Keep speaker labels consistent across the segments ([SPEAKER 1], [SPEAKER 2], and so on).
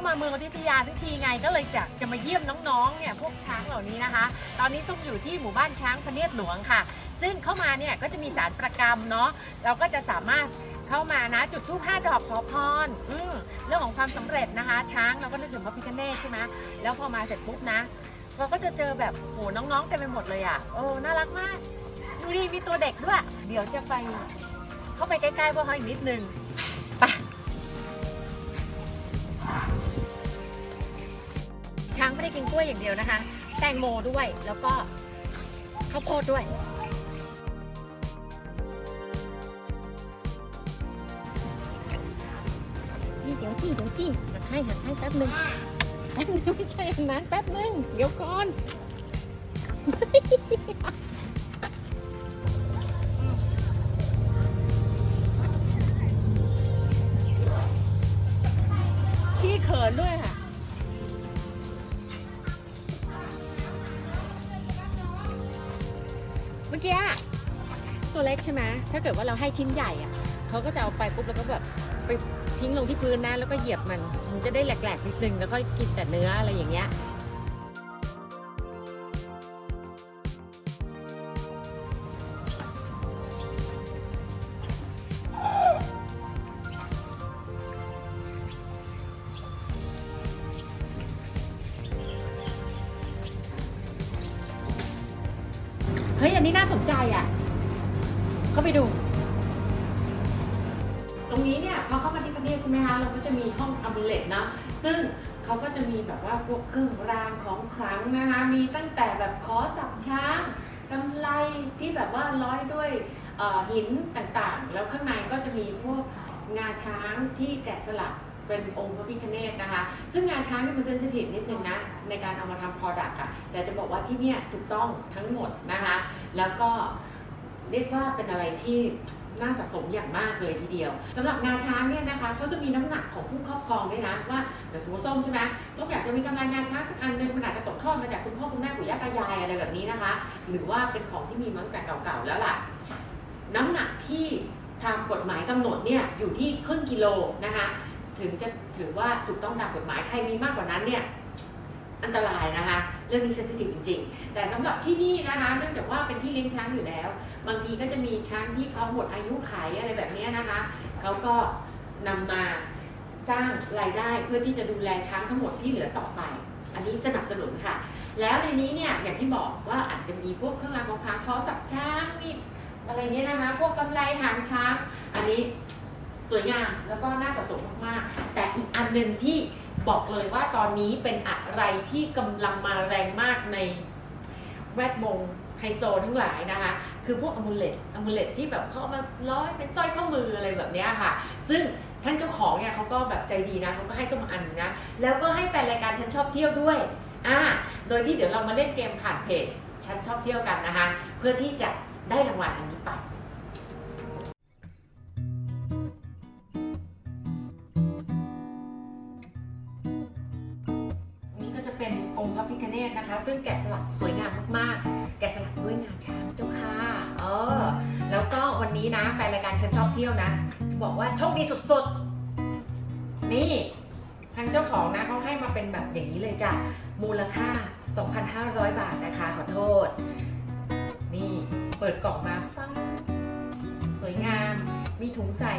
[SPEAKER 1] เมืองอยุธยาทุกทีไงก็เลยจะจะมาเยี่ยมน้องๆเนี่ยพวกช้างเหล่านี้นะคะ ตอนนี้ส้มอยู่ที่หมู่บ้านช้างพระเนียดหลวงค่ะ ซึ่งเข้ามาเนี่ยก็จะมีสารประกรรมเนาะเราก็จะสามารถเข้ามานะจุดทูปห้าดอกขอพรอืมเรื่องของความสำเร็จนะคะ ช้างเราก็นึกถึงพระพิฆเนศใช่ไหมแล้วพอมาเสร็จปุ๊บนะเราก็จะเจอแบบโหน้องๆเต็มไปหมดเลยอะโอ้น่ารักมากดูดิมีตัวเด็กด้วย เดี๋ยวจะไป เข้าไปใกล้ๆพวกเขาอีกนิดนึง กินกล้วยอย่างเดียวนะคะ แตงโมด้วยแล้วก็ข้าวโพดด้วย
[SPEAKER 2] นี่เดี๋ยวจี้เดี๋ยวจี้
[SPEAKER 1] หักให้หักให้แป๊บหนึงแป๊บหนึงไม่ใช่อันนั้นแป๊บหนึงเดี๋ยวก่อน มื่อกี้ตัวเล็กใช่ไหมถ้าเกิดว่าเราให้ชิ้นใหญ่อะเขาก็จะเอาไปปุ๊บแล้วก็แบบไปทิ้งลงที่พื้นนะแล้วก็เหยียบมัน มันจะได้แหลกๆนิดนึงแล้วก็กินแต่เนื้ออะไรอย่างเงี้ย ฮ้ยอันนี้น่าสนใจอะ เข้าไปดู ตรงนี้เนี่ยพอเข้ามาที่ประเทศใช่ไหมคะเราก็จะมีห้องอัมเลตนะซึ่งเขาก็จะมีแบบว่าพวกเครื่องรางของขลังนะคะมีตั้งแต่แบบขอสับช้างกำไลที่แบบว่าร้อยด้วยหินต่างๆ แล้วข้างในก็จะมีพวกงาช้างที่แกะสลัก เป็นองค์พระพิฆเนศนะคะ ซึ่งงานช้างนี่มันเซนซิทีฟนิดนึงนะ ในการเอามาทำ product อะแต่จะบอกว่าที่เนี่ยถูกต้องทั้งหมดนะคะ แล้วก็เรียกว่าเป็นอะไรที่น่าสะสมอย่างมากเลยทีเดียวสำหรับงาช้างเนี่ยนะคะเขาจะมีน้ำหนักของผู้ครอบครองด้วยนะว่าแต่สมมติส้มใช่ไหมส้มอยากจะมีกำไรงาช้างสักอันหนึงมันอาจจะตกทอดมาจากคุณพ่อคุณแม่ปู่ย่าตายายอะไรแบบนี้นะคะ หรือว่าเป็นของที่มีมาตั้งแต่เก่าๆแล้วล่ะ น้ำหนักที่ทางกฎหมายกำหนดเนี่ยอยู่ที่ครึ่งกิโลนะคะ ถึงจะถือว่าถูกต้องตามกฎหมายใครมีมากกว่านั้นเนี่ยอันตรายนะคะ เรื่องนี้เซนซิทีฟจริง ๆ แต่สำหรับที่นี่นะคะเนื่องจากว่าเป็นที่เลี้ยงช้างอยู่แล้ว บางทีก็จะมีช้างที่เขาหมดอายุขัยอะไรแบบนี้นะคะเขาก็นำมาสร้างรายได้เพื่อที่จะดูแลช้างทั้งหมดที่เหลือต่อไป อันนี้สนับสนุนค่ะ แล้วในนี้เนี่ยอย่างที่บอกว่าอาจจะมีพวกเครื่องรางของขลังคอสับช้างมีอะไรเนี้ยนะคะพวกกำไลหางช้าง อันนี้ วยงามแล้วก็น่าสะสมมากๆ แต่อีกอันหนึ่งที่บอกเลยว่าตอนนี้เป็นอะไรที่กำลังมาแรงมากในแวดวงไฮโซทั้งหลายนะคะ คือพวกอมูเลตอมูเลตที่แบบเขาเอามาร้อยเป็นสร้อยข้อมืออะไรแบบนี้ค่ะ ซึ่งท่านเจ้าของเนี่ยเขาก็แบบใจดีนะเขาก็ให้สมอันหนึ่งนะ แล้วก็ให้แฟนรายการฉันชอบเที่ยวด้วย อ่า โดยที่เดี๋ยวเรามาเล่นเกมผ่านเพจฉันชอบเที่ยวกันนะคะ เพื่อที่จะได้รางวัลอันนี้ไป พระพิฆเนศนะคะ ซึ่งแกะสลักสวยงามมากๆ แกะสลักด้วยงาช้างเจ้าค่ะเออแล้วก็วันนี้นะแฟนรายการฉันชอบเที่ยวนะ จะบอกว่าโชคดีสุดๆ นี่ทางเจ้าของนะเขาให้มาเป็นแบบอย่างนี้เลยจ้ะมูลค่า 2,500 บาทนะคะ ขอโทษ นี่เปิดกล่องมาฟ้าสวยงาม มีถุงใส่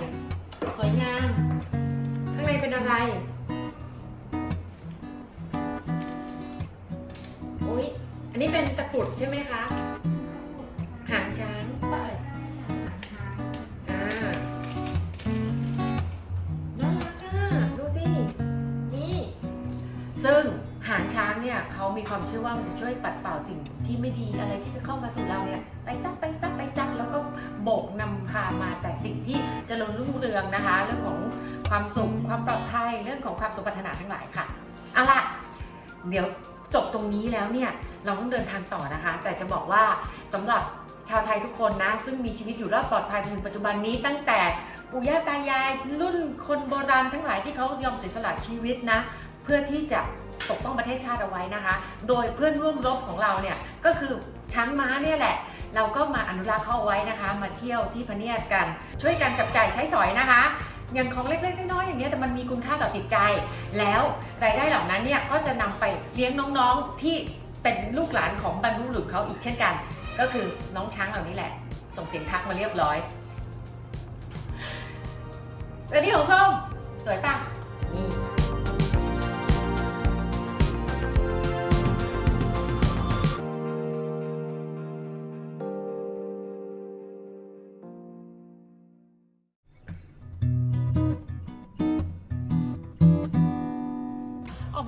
[SPEAKER 1] สวยงาม ข้างในเป็นอะไร อันนี้เป็นตะกรุดใช่ไหมคะ หางช้างไปอ่าน่ารักอะดูสินี่ ซึ่งหางช้างเนี่ยเขามีความเชื่อว่ามันจะช่วยปัดเป่าสิ่งที่ไม่ดีอะไรที่จะเข้ามาสู่เราเนี่ยไปซักไปซักไปซักแล้วก็โบกนำพามาแต่สิ่งที่เจริญรุ่งเรืองนะคะ เรื่องของความสุขความปลอดภัยเรื่องของความสุขปรารถนาทั้งหลายค่ะเอาล่ะเดี๋ยว จบตรงนี้แล้วเนี่ยเราต้องเดินทางต่อนะคะ แต่จะบอกว่าสำหรับชาวไทยทุกคนนะ ซึ่งมีชีวิตอยู่รอดปลอดภัยมาถึงปัจจุบันนี้ตั้งแต่ปู่ย่าตายายรุ่นคนโบราณทั้งหลายที่เขายอมเสียสละชีวิตนะ เพื่อที่จะปกป้องประเทศชาติเอาไว้นะคะ โดยเพื่อนร่วมรบของเราเนี่ยก็คือช้างม้าเนี่ยแหละ เราก็มาอนุรักษ์เขาเอาไว้นะคะ มาเที่ยวที่พเนียดกัน ช่วยกันจับจ่ายใช้สอยนะคะ อย่างของเล็กๆน้อยๆอย่างเงี้ยแต่มันมีคุณค่าต่อจิตใจ แล้วรายได้เหล่านั้นเนี่ยก็จะนำไปเลี้ยงน้องๆที่เป็นลูกหลานของบรรพบุรุษเขาอีกเช่นกัน ก็คือน้องช้างเหล่านี้แหละ ส่งเสียงทักมาเรียบร้อยแล้วนี่ของส้มสวยปะ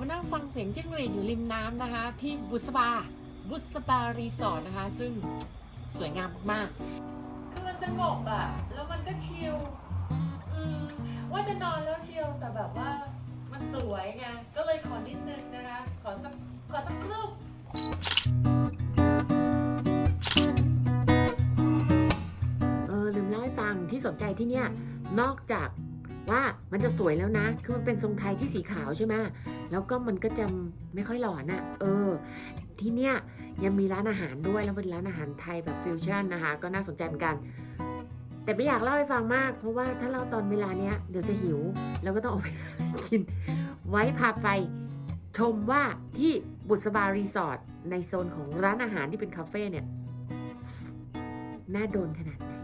[SPEAKER 1] มานั่งฟังเสียงจิ้งหรีดอยู่ริมน้ำนะคะ ที่บุษบา บุษบารีสอร์ทนะคะ ซึ่งสวยงามมากๆคือมันสงบอะแล้วมันก็ชิลอืมว่าจะนอนแล้วชิลแต่แบบว่ามันสวยไงก็เลยขอนิดนึงนะคะ ขอสักขอสักรูปเออลืมเล่าให้ฟังที่สนใจที่เนี่ยนอกจากว่ามันจะสวยแล้วนะ คือมันเป็นทรงไทยที่สีขาวใช่ไหม แล้วก็มันก็จะไม่ค่อยหลอนอะ่ะ เออ ที่เนี่ยยังมีร้านอาหารด้วย แล้วเป็นร้านอาหารไทยแบบฟิวชั่นนะคะ ก็น่าสนใจเหมือนกัน แต่ไม่อยากเล่าให้ฟังมาก เพราะว่าถ้าเล่าตอนเวลาเนี้ยเดี๋ยวจะหิว แล้วก็ต้องออกไปกิน ไว้พาไปชมว่าที่บุษบารีสอร์ทในโซนของร้านอาหารที่เป็นคาเฟ่เนี่ย น่าโดนขนาดไหน